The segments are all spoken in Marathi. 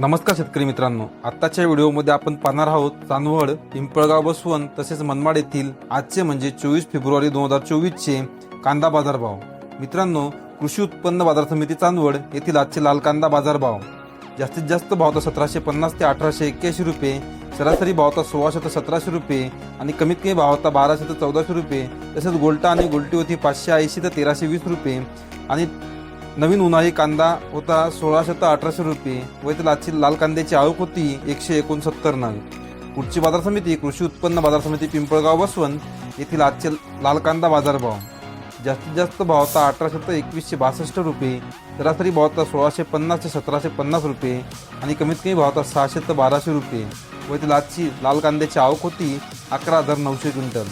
नमस्कार शेतकरी मित्रांनो. आत्ताच्या व्हिडिओमध्ये आपण पाहणार आहोत चांदवड पिंपळगाव बसवण तसेच मनमाड येथील आजचे म्हणजे चोवीस फेब्रुवारी दोन हजार चोवीसचे कांदा बाजारभाव. मित्रांनो कृषी उत्पन्न बाजार समिती चांदवड येथील आजचे लाल कांदा बाजारभाव. जास्तीत जास्त भाव तर सतराशे पन्नास ते अठराशे एक्क्याऐंशी रुपये सरासरी भाव तर सोळाशे ते सतराशे रुपये आणि कमीत कमी भाव होता बाराशे ते चौदाशे रुपये तसेच गोल्टा आणि गोल्टी होती पाचशे ऐंशी ते तेराशे वीस रुपये आणि नवीन उन्हाळी कांदा होता सोळाशे तर अठराशे रुपये व इथं आजची लाल कांद्याची आवक होती एकशे एकोणसत्तर नग. पुढची बाजार समिती कृषी उत्पन्न बाजार समिती पिंपळगाव बसवण येथील आजचे लाल कांदा बाजारभाव. जास्तीत जास्त भाव होता अठराशे तर एकवीसशे बासष्ट रुपये सरासरी भाव होता सोळाशे पन्नास ते सतराशे पन्नास रुपये आणि कमीत कमी भाव होता सहाशे तर बाराशे रुपये व येथील आजची लाल कांद्याची आवक होती अकरा हजार नऊशे क्विंटल.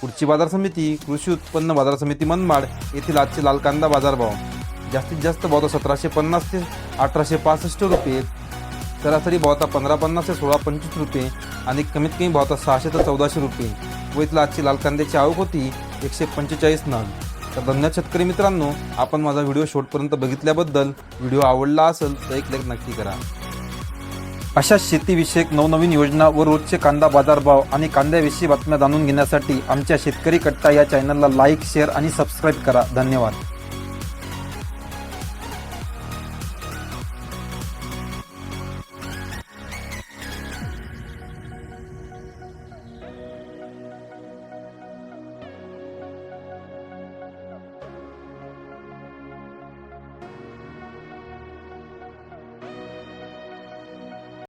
पुढची बाजार समिती कृषी उत्पन्न बाजार समिती मनमाड येथील आजचे लाल कांदा बाजारभाव. जास्तीत जास्त भावता सतराशे पन्नास ते अठराशे पासष्ट रुपये. सरासरी भावता पंधरा पन्नास ते सोळा पंचवीस रुपये आणि कमीत कमी भावता सहाशे ते चौदाशे रुपये. व इथला आजची लाल कांद्याची आवक होती एकशे पंचेचाळीस नग. तर धन्यवाद शेतकरी मित्रांनो आपण माझा व्हिडिओ शेवटपर्यंत बघितल्याबद्दल. व्हिडिओ आवडला असेल तर एक लेख नक्की करा. अशा शेतीविषयक नवनवीन योजना व रोजचे कांदा बाजारभाव आणि कांद्याविषयी बातम्या जाणून घेण्यासाठी आमच्या शेतकरी कट्टा या चॅनलला लाईक शेअर आणि सबस्क्राईब करा. धन्यवाद.